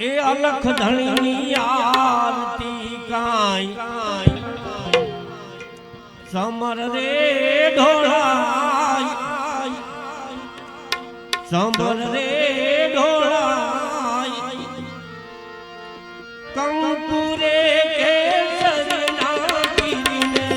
એ અલખ ધણી આરતી કાંઈ સમર રે ઢોળાય સમર રે ઢોળાય કંકુરે કેસરના પીરીને